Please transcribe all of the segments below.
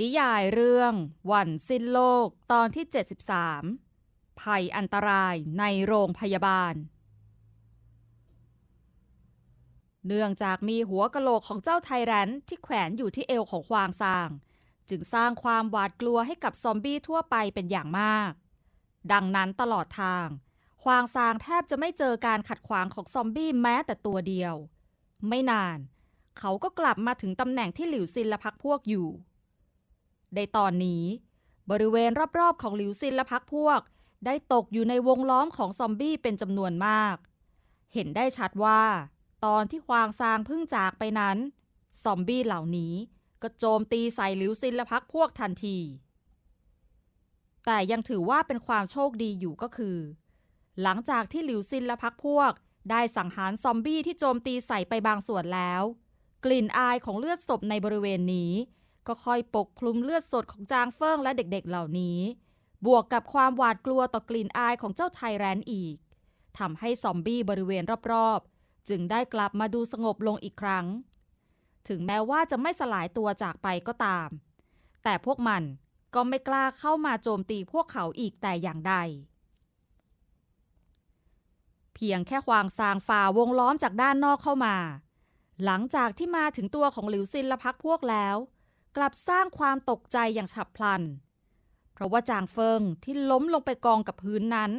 นิยายเรื่อง วันสิ้นโลกตอนที่ 73 ภัยอันตรายในโรงพยาบาล เนื่องจากมีหัวกะโหลกของเจ้าไทแรนที่แขวนอยู่ที่เอวของควางซาง จึงสร้างความหวาดกลัวให้กับซอมบี้ทั่วไปเป็นอย่างมาก ดังนั้นตลอดทาง ควางซางแทบจะไม่เจอการขัดขวางของซอมบี้แม้แต่ตัวเดียว ไม่นาน เขาก็กลับมาถึงตำแหน่งที่หลิวซินและพักพวกอยู่ ในตอนนี้ บริเวณรอบๆของหลิวซินและพักพวก ได้ตกอยู่ในวงล้อมของซอมบี้เป็นจำนวนมาก เห็นได้ชัดว่า ตอนที่ควางซางเพิ่งจากไปนั้น ซอมบี้เหล่านี้ก็โจมตีใส่หลิวซินและพักพวกทันที แต่ยังถือว่าเป็นความโชคดีอยู่ก็คือ หลังจากที่หลิวซินและพักพวก ได้สังหารซอมบี้ที่โจมตีใส่ไปบางส่วนแล้ว กลิ่นอายของเลือดศพในบริเวณนี้ ก็ค่อยปกคลุมเลือดสดของจางเฟิงและเด็กๆเหล่านี้ บวกกับความหวาดกลัวต่อกลิ่นอายของเจ้าไทแรนอีกทำให้ซอมบี้บริเวณรอบๆ จึงได้กลับมาดูสงบลงอีกครั้ง ถึงแม้ว่าจะไม่สลายตัวจากไปก็ตาม แต่พวกมันก็ไม่กล้าเข้ามาโจมตีพวกเขาอีกแต่อย่างใด เพียงแค่ควางซางฝ่าวงล้อมจากด้านนอกเข้ามา หลังจากที่มาถึงตัวของหลิวซินและพักพวกแล้ว กลับสร้างความตกใจอย่างฉับพลัน เพราะว่าจางเฟิงที่ล้มลงไปกองกับพื้นนั้น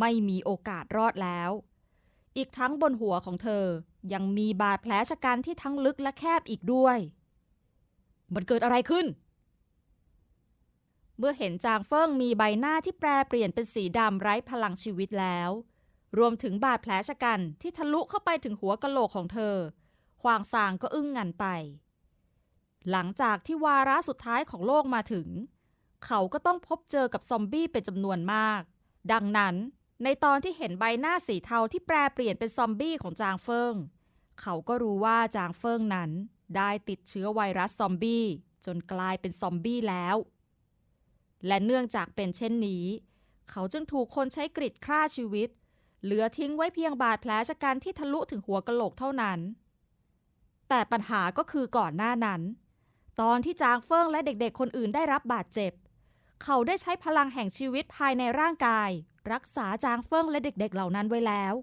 ไม่มีโอกาสรอดแล้ว อีกทั้งบนหัวของเธอยังมีบาดแผลชะกันที่ทั้งลึกและแคบอีกด้วย มันเกิดอะไรขึ้น เมื่อเห็นจางเฟิงมีใบหน้าที่แปรเปลี่ยนเป็นสีดำไร้พลังชีวิตแล้ว รวมถึงบาดแผลชะกันที่ทะลุเข้าไปถึงหัวกะโหลกของเธอควางซางก็อึ้งงันไป หลังจากที่วาระสุดท้ายของโลกมาถึง เขาก็ต้องพบเจอกับซอมบี้เป็นจำนวนมาก ดังนั้น ในตอนที่เห็นใบหน้าสีเทาที่แปรเปลี่ยนเป็นซอมบี้ของจางเฟิง เขาก็รู้ว่าจางเฟิงนั้นได้ติดเชื้อไวรัสซอมบี้จนกลายเป็นซอมบี้แล้ว และเนื่องจากเป็นเช่นนี้ เขาจึงถูกคนใช้กริดฆ่าชีวิต เหลือทิ้งไว้เพียงบาดแผลชะกันที่ทะลุถึงหัวกะโหลกเท่านั้น แต่ปัญหาก็คือก่อนหน้านั้น ตอนที่จางเฟิงและเด็กๆ คนอื่นได้รับบาดเจ็บ เขาได้ใช้พลังแห่งชีวิตภายในร่างกาย รักษาจางเฟิงและเด็กๆ เหล่านั้นไว้แล้ว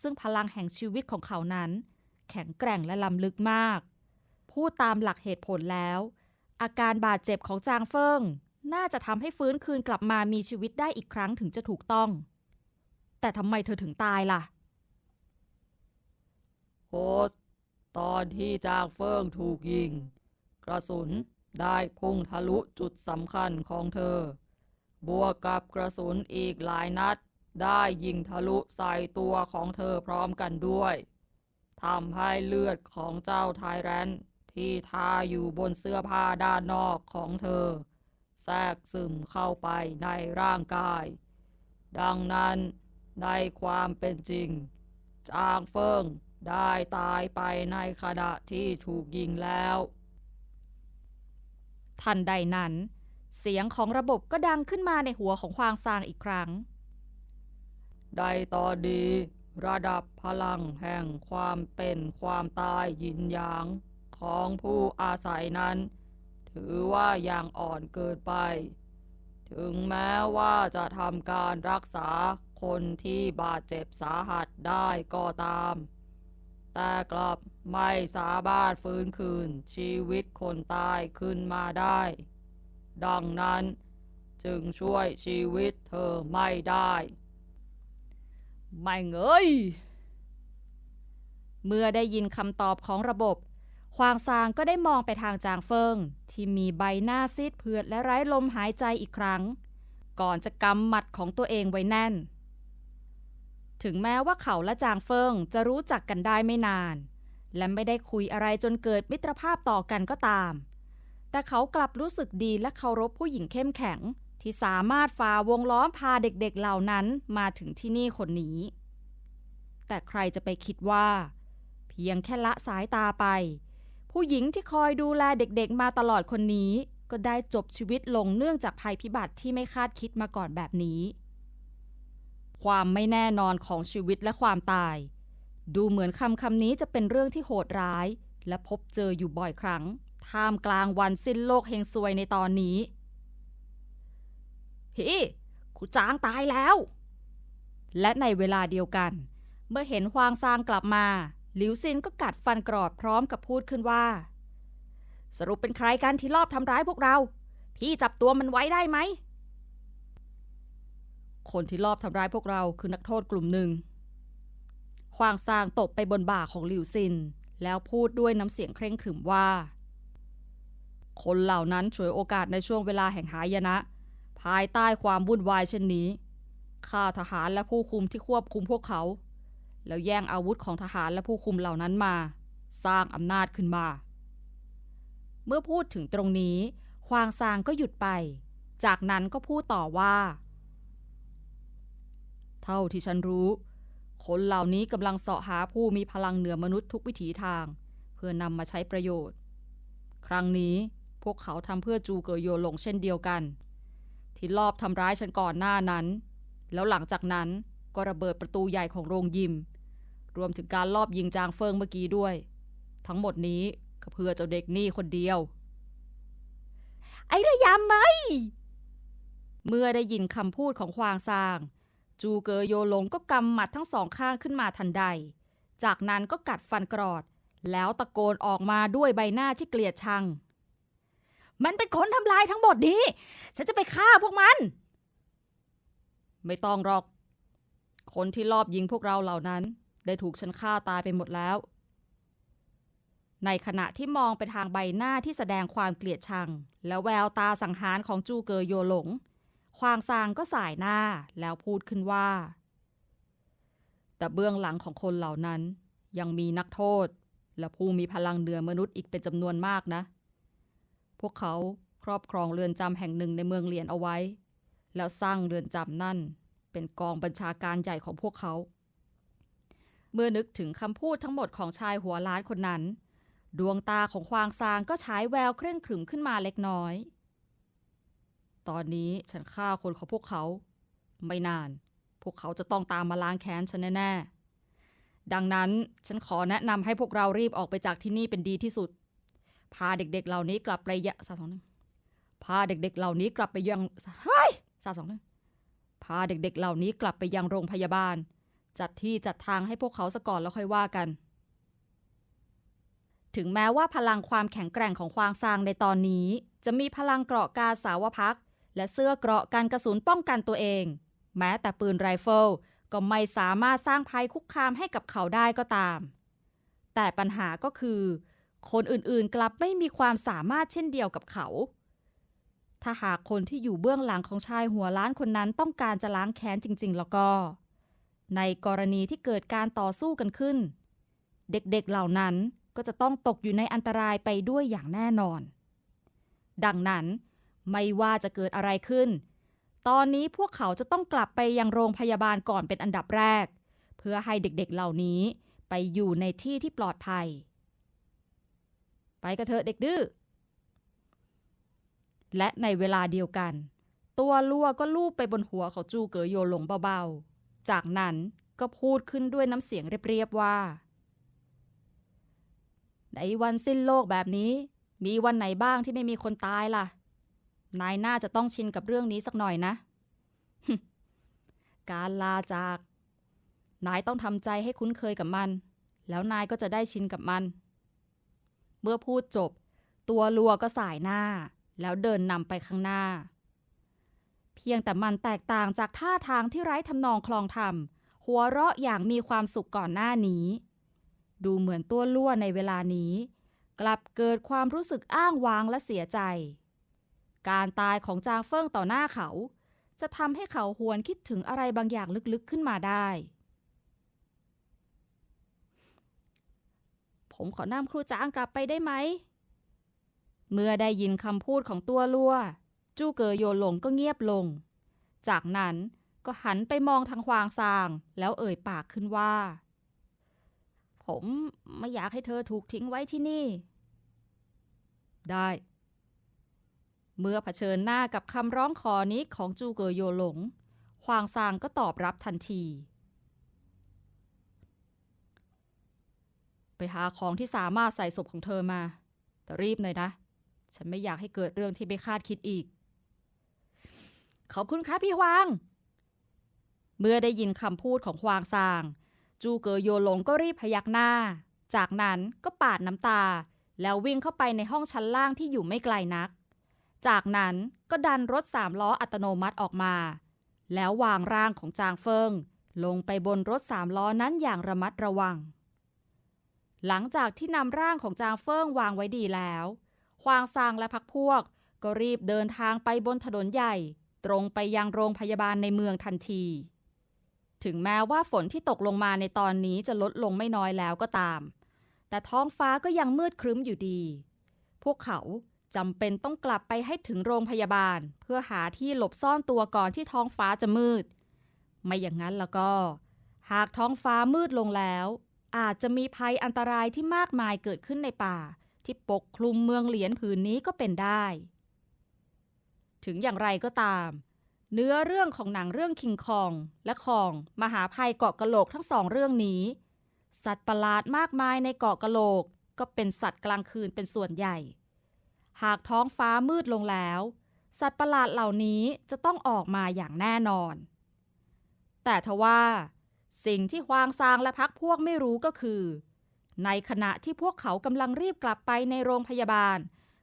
ซึ่งพลังแห่งชีวิตของเขานั้น แข็งแกร่งและล้ำลึกมาก พูดตามหลักเหตุผลแล้ว อาการบาดเจ็บของจางเฟิงน่าจะทำให้ฟื้นคืนกลับมามีชีวิตได้อีกครั้งถึงจะถูกต้อง แต่ทำไมเธอถึงตายล่ะโฮสต์ตอนที่จางเฟิงถูกยิง กระสุนได้พุ่งทะลุจุดสำคัญของเธอ บวกกับกระสุนอีกหลายนัด ได้ยิงทะลุใส่ตัวของเธอพร้อมกันด้วยทำให้เลือดของเจ้าไทแรนที่ทาอยู่บนเสื้อผ้าด้านนอกของเธอ แทรกซึมเข้าไปในร่างกาย ดังนั้นในความเป็นจริง จางเฟิงได้ตายไปในขณะที่ถูกยิงแล้ว ทันใดนั้น เสียงของระบบก็ดังขึ้นมาในหัวของควางซางอีกครั้ง ได้ต่อดีระดับพลังแห่งความเป็นความตายยินยางของผู้อาศัยนั้น ถือว่ายังอ่อนเกินไป ถึงแม้ว่าจะทำการรักษาคนที่บาดเจ็บสาหัสได้ก็ตาม แต่กลับไม่สามารถฟื้นคืนชีวิตคนตายขึ้นมาได้ ดังนั้นจึงช่วยชีวิตเธอไม่ได้ ไม่เงยเมื่อได้ยินคำตอบของระบบควางซางก็ได้มองไปทางจางเฟิง ที่มีใบหน้าซีดเผือดและไร้ลมหายใจอีกครั้ง ก่อนจะกำหมัดของตัวเองไว้แน่น ถึงแม้ว่าเขาและจางเฟิงจะรู้จักกันได้ไม่นาน และไม่ได้คุยอะไรจนเกิดมิตรภาพต่อกันก็ตาม แต่เขากลับรู้สึกดีและเคารพผู้หญิงเข้มแข็ง ที่สามารถฝ่าวงล้อมพาเด็กๆเหล่านั้นมาถึงที่นี่คนนี้ แต่ใครจะไปคิดว่า เพียงแค่ละสายตาไป ผู้หญิงที่คอยดูแลเด็กๆ มาตลอดคนนี้ ก็ได้จบชีวิตลงเนื่องจากภัยพิบัติที่ไม่คาดคิดมาก่อนแบบนี้ ความไม่แน่นอนของชีวิตและความตาย ดูเหมือนคำคำนี้จะเป็นเรื่องที่โหดร้าย และพบเจออยู่บ่อยครั้ง ท่ามกลางวันสิ้นโลกเฮงซวยในตอนนี้พี่ขุจางตายแล้ว และในเวลาเดียวกัน เมื่อเห็นฮวางซางกลับมาหลิวซินก็กัดฟันกรอดพร้อมกับพูดขึ้นว่า สรุปเป็นใครกันที่ลอบทำร้ายพวกเรา พี่จับตัวมันไว้ได้ไหม คนที่ลอบทำร้ายพวกเราคือนักโทษกลุ่มหนึ่งควางซางตบไปบนบ่าของหลิวซิน แล้วพูดด้วยน้ำเสียงเคร่งขรึมว่า คนเหล่านั้นฉวยโอกาสในช่วงเวลาแห่งหายนะ ภายใต้ความวุ่นวายเช่นนี้ฆ่าทหารและผู้คุมที่ควบคุมพวกเขา แล้วแย่งอาวุธของทหารและผู้คุมเหล่านั้นมา สร้างอำนาจขึ้นมา เมื่อพูดถึงตรงนี้ควางซางก็หยุดไป จากนั้นก็พูดต่อว่า เท่าที่ฉันรู้ คนเหล่านี้กำลังเสาะหาผู้มีพลังเหนือมนุษย์ทุกวิถีทาง เพื่อนำมาใช้ประโยชน์ ครั้งนี้พวกเขาทำเพื่อจูเกอโยหลงเช่นเดียวกัน ที่ลอบทำร้ายฉันก่อนหน้านั้น แล้วหลังจากนั้นก็ระเบิดประตูใหญ่ของโรงยิม รวมถึงการลอบยิงจางเฟิงเมื่อกี้ด้วย ทั้งหมดนี้ก็เพื่อเจ้าเด็กนี่คนเดียว ไอ้ระยำไหม เมื่อได้ยินคำพูดของควางซาง จูเกอโยหลงก็กำหมัดทั้งสองข้างขึ้นมาทันใด จากนั้นก็กัดฟันกรอด แล้วตะโกนออกมาด้วยใบหน้าที่เกลียดชัง มันเป็นคนทำลายทั้งหมดนี้ ฉันจะไปฆ่าพวกมัน ไม่ต้องหรอก คนที่ลอบยิงพวกเราเหล่านั้น ได้ถูกฉันฆ่าตายไปหมดแล้ว ในขณะที่มองไปทางใบหน้าที่แสดงความเกลียดชัง และแววตาสังหารของจูเกอโยหลง ควางซางก็สายหน้าแล้วพูดขึ้นว่า แต่เบื้องหลังของคนเหล่านั้นยังมีนักโทษ และผู้มีพลังเหนือมนุษย์อีกเป็นจำนวนมากนะ พวกเขาครอบครองเรือนจำแห่งหนึ่งในเมืองเหลียนเอาไว้ แล้วสร้างเรือนจำนั่น เป็นกองบัญชาการใหญ่ของพวกเขา เมื่อนึกถึงคำพูดทั้งหมดของชายหัวล้านคนนั้น ดวงตาของควางซางก็ฉายแววเคร่งขรึมขึ้นมาเล็กน้อย ตอนนี้ฉันฆ่าคนของพวกเขา ไม่นาน พวกเขาจะต้องตามมาล้างแค้นฉันแน่ๆ ดังนั้นฉันขอแนะนำให้พวกเรารีบออกไปจากที่นี่เป็นดีที่สุด พาเด็กๆเหล่านี้กลับไปยะสามสองหนึ่งพาเด็กๆเหล่านี้กลับไปยังเฮ้ยสามสองหนึ่งพาเด็กๆเหล่านี้กลับไปยังโรงพยาบาล จัดที่จัดทางให้พวกเขาซะก่อนแล้วค่อยว่ากัน ถึงแม้ว่าพลังความแข็งแกร่งของควางซางในตอนนี้ จะมีพลังเกราะกาสาวพัก และเสื้อเกราะกันกระสุนป้องกันตัวเอง แม้แต่ปืนไรเฟิลก็ไม่สามารถสร้างภัยคุกคามให้กับเขาได้ก็ตาม แต่ปัญหาก็คือ คนอื่นๆกลับไม่มีความสามารถเช่นเดียวกับเขา ถ้าหากคนที่อยู่เบื้องหลังของชายหัวล้านคนนั้นต้องการจะล้างแค้นจริง ๆ แล้วก็ ในกรณีที่เกิดการต่อสู้กันขึ้น เด็กๆเหล่านั้นก็จะต้องตกอยู่ในอันตรายไปด้วยอย่างแน่นอน ดังนั้น ไม่ว่าจะเกิดอะไรขึ้น ตอนนี้พวกเขาจะต้องกลับไปยังโรงพยาบาลก่อนเป็นอันดับแรก เพื่อให้เด็กๆเหล่านี้ไปอยู่ในที่ที่ปลอดภัย ไปกันเถอะเด็กดื้อ และในเวลาเดียวกัน ตัวลัวก็ลูบไปบนหัวของจูเก๋อโยหลงเบาๆ จากนั้นก็พูดขึ้นด้วยน้ำเสียงเรียบๆว่า ในวันสิ้นโลกแบบนี้ มีวันไหนบ้างที่ไม่มีคนตายล่ะ นายน่าจะต้องชินกับเรื่องนี้สักหน่อยนะ การลาจาก นายต้องทำใจให้คุ้นเคยกับมัน แล้วนายก็จะได้ชินกับมัน เมื่อพูดจบ ตัวลัวก็สายหน้า แล้วเดินนำไปข้างหน้า เพียงแต่มันแตกต่างจากท่าทางที่ไร้ทำนองคลองธรรม หัวเราะอย่างมีความสุขก่อนหน้านี้ ดูเหมือนตัวลั่วในเวลานี้ กลับเกิดความรู้สึกอ้างว้างและเสียใจ การตายของจางเฟิงต่อหน้าเขา จะทำให้เขาหวนคิดถึงอะไรบางอย่างลึกๆขึ้นมาได้ ผมขอนำครูจางกลับไปได้ไหม เมื่อได้ยินคำพูดของตัวลัว จู้เกอโยหลงก็เงียบลง จากนั้นก็หันไปมองทางควางซาง แล้วเอ่ยปากขึ้นว่า ผมไม่อยากให้เธอถูกทิ้งไว้ที่นี่ ได้ เมื่อเผชิญหน้ากับคำร้องขอนี้ของจูเกอโยหลงควางซางก็ตอบรับทันที ไปหาของที่สามารถใส่ศพของเธอมา แต่รีบหน่อยนะ ฉันไม่อยากให้เกิดเรื่องที่ไม่คาดคิดอีก ขอบคุณครับพี่ฮวาง เมื่อได้ยินคำพูดของฮวางซาง จูเกอโยหลงก็รีบพยักหน้า จากนั้นก็ปาดน้ำตา แล้ววิ่งเข้าไปในห้องชั้นล่างที่อยู่ไม่ไกลนัก จากนั้นก็ดันรถสามล้ออัตโนมัติออกมา แล้ววางร่างของจางเฟิง ลงไปบนรถสามล้อนั้นอย่างระมัดระวัง หลังจากที่นำร่างของจางเฟิงวางไว้ดีแล้วฮวางซางและพักพวก ก็รีบเดินทางไปบนถนนใหญ่ ตรงไปยังโรงพยาบาลในเมืองทันที ถึงแม้ว่าฝนที่ตกลงมาในตอนนี้จะลดลงไม่น้อยแล้วก็ตาม แต่ท้องฟ้าก็ยังมืดครึ้มอยู่ดี พวกเขา จำเป็นต้องกลับไปให้ถึงโรงพยาบาล เพื่อหาที่หลบซ่อนตัวก่อนที่ท้องฟ้าจะมืด ไม่อย่างนั้นแล้วก็ หากท้องฟ้ามืดลงแล้ว อาจจะมีภัยอันตรายที่มากมายเกิดขึ้นในป่า ที่ปกคลุมเมืองเหลียนผืนนี้ก็เป็นได้ ถึงอย่างไรก็ตาม เนื้อเรื่องของหนังเรื่องคิงคองและคองมหาภัยเกาะกะโหลกทั้งสองเรื่องนี้ สัตว์ประหลาดมากมายในเกาะกะโหลกก็เป็นสัตว์กลางคืนเป็นส่วนใหญ่ หากท้องฟ้ามืดลงแล้ว สัตว์ประหลาดเหล่านี้จะต้องออกมาอย่างแน่นอน แต่ทว่า สิ่งที่ฮวางซางและพักพวกไม่รู้ก็คือ ในขณะที่พวกเขากำลังรีบกลับไปในโรงพยาบาล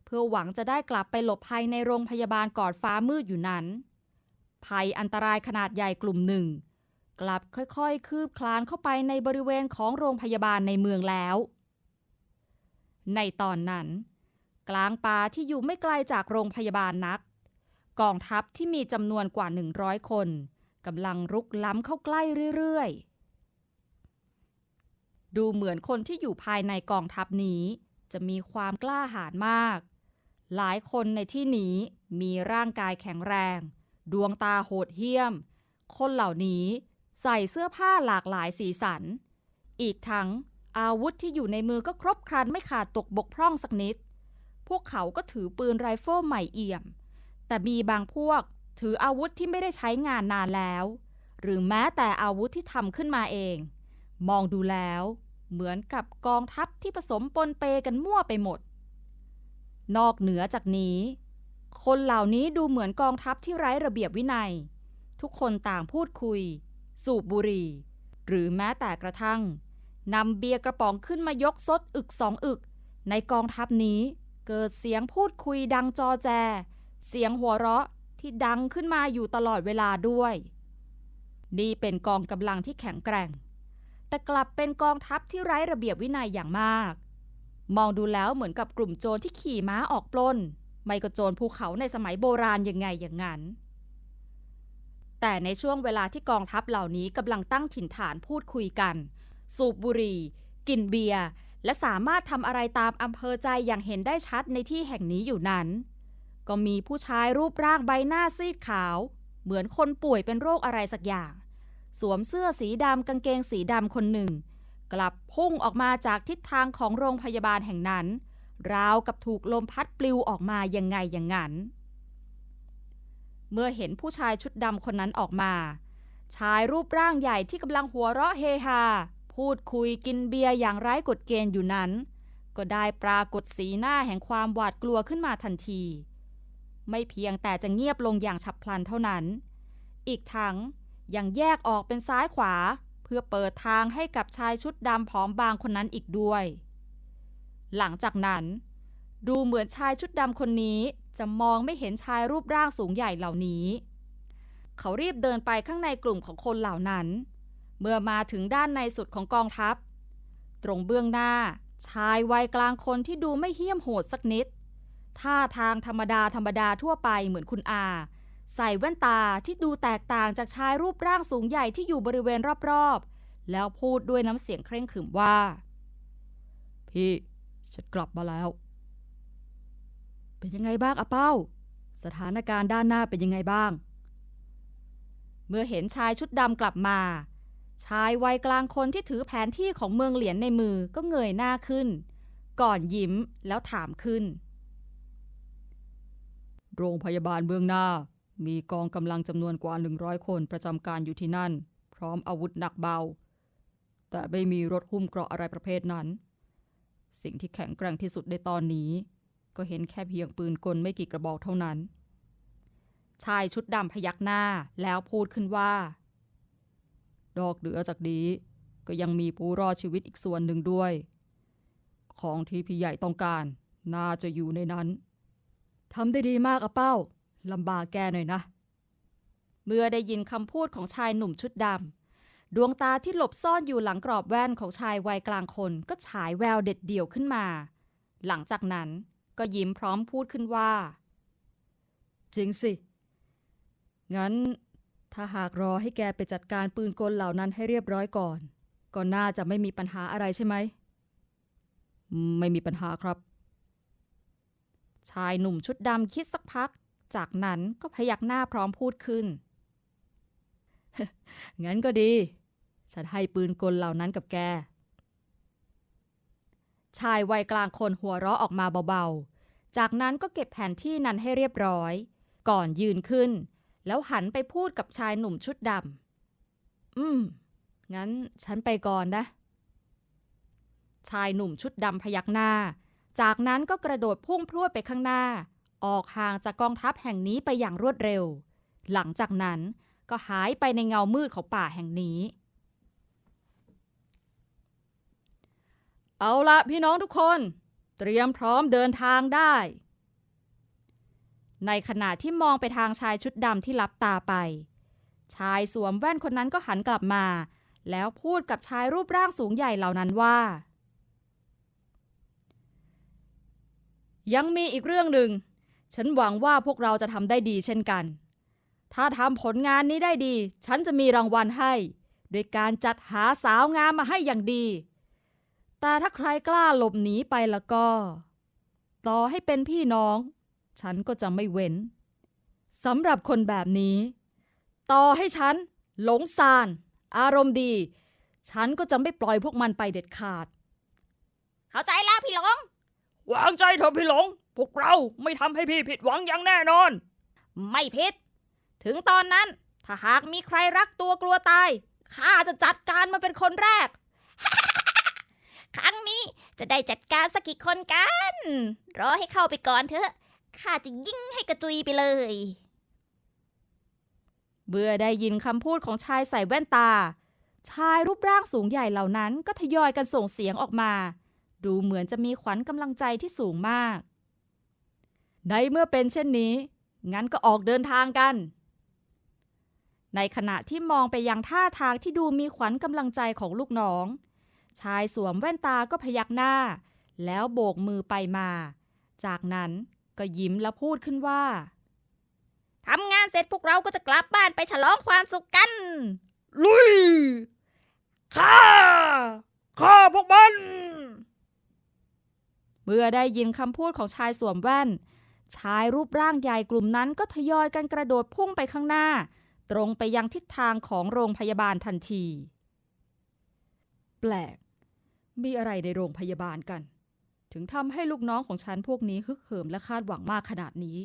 เพื่อหวังจะได้กลับไปหลบภัยในโรงพยาบาลก่อนฟ้ามืดอยู่นั้น ภัยอันตรายขนาดใหญ่กลุ่มหนึ่ง กลับค่อยๆ คืบคลานเข้าไปในบริเวณของโรงพยาบาลในเมืองแล้ว ในตอนนั้น กลางป่าที่อยู่ไม่ไกลจากโรงพยาบาลนัก กองทัพที่มีจำนวนกว่า 100 คนกำลังรุกล้ำเข้าใกล้เรื่อยๆ ดูเหมือนคนที่อยู่ภายในกองทัพนี้ จะมีความกล้าหาญมาก หลายคนในที่นี้มีร่างกายแข็งแรง ดวงตาโหดเหี้ยม คนเหล่านี้ใส่เสื้อผ้าหลากหลายสีสัน อีกทั้งอาวุธที่อยู่ในมือก็ครบครันไม่ขาดตกบกพร่องสักนิด พวกเขาก็ถือปืนไรเฟิลใหม่เอี่ยม แต่มีบางพวกถืออาวุธที่ไม่ได้ใช้งานนานแล้ว หรือแม้แต่อาวุธที่ทำขึ้นมาเอง มองดูแล้วเหมือนกับกองทัพที่ผสมปนเปกันมั่วไปหมด นอกเหนือจากนี้ คนเหล่านี้ดูเหมือนกองทัพที่ไร้ระเบียบวินัย ทุกคนต่างพูดคุย สูบบุหรี่ หรือแม้แต่กระทั่งนำเบียร์กระป๋องขึ้นมายกซดอึกสองอึก ในกองทัพนี้ เกิดเสียงพูดคุยดังจอแจ เสียงหัวเราะที่ดังขึ้นมาอยู่ตลอดเวลาด้วย นี่เป็นกองกำลังที่แข็งแกร่ง แต่กลับเป็นกองทัพที่ไร้ระเบียบวินัยอย่างมาก มองดูแล้วเหมือนกับกลุ่มโจรที่ขี่ม้าออกปล้น ไม่ก็โจรภูเขาในสมัยโบราณยังไงอย่างนั้น แต่ในช่วงเวลาที่กองทัพเหล่านี้กำลังตั้งถิ่นฐานพูดคุยกัน สูบบุหรี่ กินเบียร์ และสามารถทำอะไรตามอำเภอใจอย่างเห็นได้ชัดในที่แห่งนี้อยู่นั้น ก็มีผู้ชายรูปร่างใบหน้าซีดขาว เหมือนคนป่วยเป็นโรคอะไรสักอย่าง สวมเสื้อสีดำกางเกงสีดำคนหนึ่ง กลับพุ่งออกมาจากทิศทางของโรงพยาบาลแห่งนั้น ราวกับถูกลมพัดปลิวออกมายังไงอย่างนั้น เมื่อเห็นผู้ชายชุดดำคนนั้นออกมา ชายรูปร่างใหญ่ที่กำลังหัวเราะเฮฮา พูดคุยกินเบียร์อย่างไร้กฎเกณฑ์อยู่นั้น ก็ได้ปรากฏสีหน้าแห่งความหวาดกลัวขึ้นมาทันที ไม่เพียงแต่จะเงียบลงอย่างฉับพลันเท่านั้น อีกทั้งยังแยกออกเป็นซ้ายขวา เพื่อเปิดทางให้กับชายชุดดำผอมบางคนนั้นอีกด้วย หลังจากนั้น ดูเหมือนชายชุดดำคนนี้จะมองไม่เห็นชายรูปร่างสูงใหญ่เหล่านี้ เขารีบเดินไปข้างในกลุ่มของคนเหล่านั้น เมื่อมาถึงด้านในสุดของกองทัพ ตรงเบื้องหน้าชายวัยกลางคนที่ดูไม่เหี้ยมโหดสักนิด ท่าทางธรรมดาธรรมดาทั่วไปเหมือนคุณอา ใส่แว่นตาที่ดูแตกต่างจากชายรูปร่างสูงใหญ่ที่อยู่บริเวณรอบๆ แล้วพูดด้วยน้ำเสียงเคร่งขรึมว่า พี่ฉันกลับมาแล้ว เป็นยังไงบ้างอาเป้า สถานการณ์ด้านหน้าเป็นยังไงบ้าง เมื่อเห็นชายชุดดำกลับมา ชายวัยกลางคนที่ถือแผนที่ของเมืองเหรียญในมือก็เงยหน้าขึ้น ก่อนยิ้มแล้วถามขึ้น โรงพยาบาลเบื้องหน้า มีกองกำลังจำนวนกว่า 100 คนประจำการอยู่ที่นั่น พร้อมอาวุธหนักเบา แต่ไม่มีรถหุ้มเกราะอะไรประเภทนั้น สิ่งที่แข็งแกร่งที่สุดในตอนนี้ ก็เห็นแค่เพียงปืนกลไม่กี่กระบอกเท่านั้น ชายชุดดำพยักหน้าแล้วพูดขึ้นว่า ดอกเหลือจากนี้ ก็ยังมีผู้รอดชีวิตอีกส่วนหนึ่งด้วย ของที่พี่ใหญ่ต้องการ น่าจะอยู่ในนั้นทำได้ดีมากอะเป้าลำบากแกหน่อยนะ เมื่อได้ยินคำพูดของชายหนุ่มชุดดำดวงตาที่หลบซ่อนอยู่หลังกรอบแว่นของชายวัยกลางคนก็ฉายแววเด็ดเดี่ยวขึ้นมา หลังจากนั้นก็ยิ้มพร้อมพูดขึ้นว่า จริงสิ งั้น ถ้าหากรอให้แกไปจัดการปืนกลเหล่านั้นให้เรียบร้อยก่อน ก็น่าจะไม่มีปัญหาอะไรใช่ไหม ไม่มีปัญหาครับ ชายหนุ่มชุดดำคิดสักพัก จากนั้นก็พยักหน้าพร้อมพูดขึ้น งั้นก็ดี ฉันให้ปืนกลเหล่านั้นกับแก ชายวัยกลางคนหัวเราะออกมาเบาๆ จากนั้นก็เก็บแผนที่นั้นให้เรียบร้อย ก่อนยืนขึ้น แล้วหันไปพูดกับชายหนุ่มชุดดำ อืม งั้นฉันไปก่อนนะ ชายหนุ่มชุดดำพยักหน้า จากนั้นก็กระโดดพุ่งพรวดไปข้างหน้า ออกห่างจากกองทัพแห่งนี้ไปอย่างรวดเร็ว หลังจากนั้นก็หายไปในเงามืดของป่าแห่งนี้ เอาละพี่น้องทุกคน เตรียมพร้อมเดินทางได้ ในขณะที่มองไปทางชายชุดดำที่ลับตาไป ชายสวมแว่นคนนั้นก็หันกลับมา แล้วพูดกับชายรูปร่างสูงใหญ่เหล่านั้นว่า ยังมีอีกเรื่องหนึ่ง ฉันหวังว่าพวกเราจะทำได้ดีเช่นกัน ถ้าทำผลงานนี้ได้ดี ฉันจะมีรางวัลให้โดยการจัดหาสาวงามมาให้อย่างดี แต่ถ้าใครกล้าหลบหนีไปแล้วก็ ต่อให้เป็นพี่น้อง ฉันก็จะไม่เว้นสำหรับคนแบบนี้ ต่อให้ฉันหลงซาน อารมณ์ดี ฉันก็จะไม่ปล่อยพวกมันไปเด็ดขาด เข้าใจแล้วพี่หลง วางใจเถอะพี่หลง พวกเราไม่ทำให้พี่ผิดหวังอย่างแน่นอน ไม่ผิด ถึงตอนนั้น ถ้าหากมีใครรักตัวกลัวตาย ข้าจะจัดการมันเป็นคนแรก ครั้งนี้จะได้จัดการสักกี่คนกัน รอให้เข้าไปก่อนเถอะ ข้าจะยิงให้กระจุยไปเลย เมื่อได้ยินคำพูดของชายใส่แว่นตา ชายรูปร่างสูงใหญ่เหล่านั้นก็ทยอยกันส่งเสียงออกมา ดูเหมือนจะมีขวัญกำลังใจที่สูงมากในเมื่อเป็นเช่นนี้ งั้นก็ออกเดินทางกัน ในขณะที่มองไปยังท่าทางที่ดูมีขวัญกำลังใจของลูกน้อง ชายสวมแว่นตาก็พยักหน้า แล้วโบกมือไปมา จากนั้น ก็ยิ้มแล้วพูดขึ้นว่าทำงานเสร็จพวกเราก็จะกลับบ้านไปฉลองความสุขกัน ลุยฆ่าฆ่าพวกมัน เมื่อได้ยินคำพูดของชายสวมแว่น ชายรูปร่างใหญ่กลุ่มนั้นก็ทยอยกันกระโดดพุ่งไปข้างหน้า ตรงไปยังทิศทางของโรงพยาบาลทันที แปลก มีอะไรในโรงพยาบาลกัน ถึงทำให้ลูกน้องของฉันพวกนี้ฮึกเหิมและคาดหวังมากขนาดนี้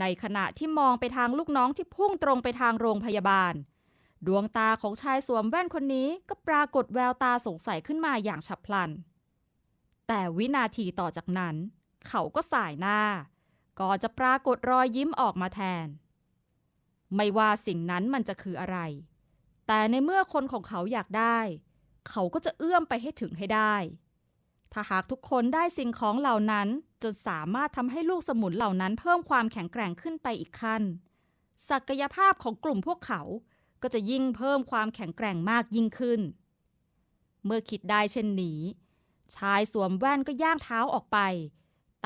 ในขณะที่มองไปทางลูกน้องที่พุ่งตรงไปทางโรงพยาบาล ดวงตาของชายสวมแว่นคนนี้ก็ปรากฏแววตาสงสัยขึ้นมาอย่างฉับพลัน แต่วินาทีต่อจากนั้น เขาก็สายหน้า ก่อนจะปรากฏรอยยิ้มออกมาแทน ไม่ว่าสิ่งนั้นมันจะคืออะไร แต่ในเมื่อคนของเขาอยากได้ เขาก็จะเอื้อมไปให้ถึงให้ได้ ถ้าหากทุกคนได้สิ่งของเหล่านั้น จนสามารถทำให้ลูกสมุนเหล่านั้นเพิ่มความแข็งแกร่งขึ้นไปอีกขั้น ศักยภาพของกลุ่มพวกเขา ก็จะยิ่งเพิ่มความแข็งแกร่งมากยิ่งขึ้น เมื่อคิดได้เช่นนี้ ชายสวมแว่นก็ย่างเท้าออกไป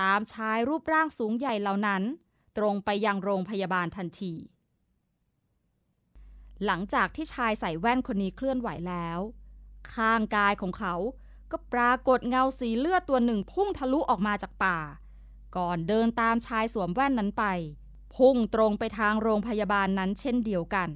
ตามชายรูปร่างสูงใหญ่เหล่านั้น ตรงไปยังโรงพยาบาลทันที หลังจากที่ชายใส่แว่นคนนี้เคลื่อนไหวแล้ว ข้างกายของเขา ก็ปรากฏเงาสีเลือดตัวหนึ่งพุ่งทะลุออกมาจากป่า ก่อนเดินตามชายสวมแว่นนั้นไป พุ่งตรงไปทางโรงพยาบาลนั้นเช่นเดียวกัน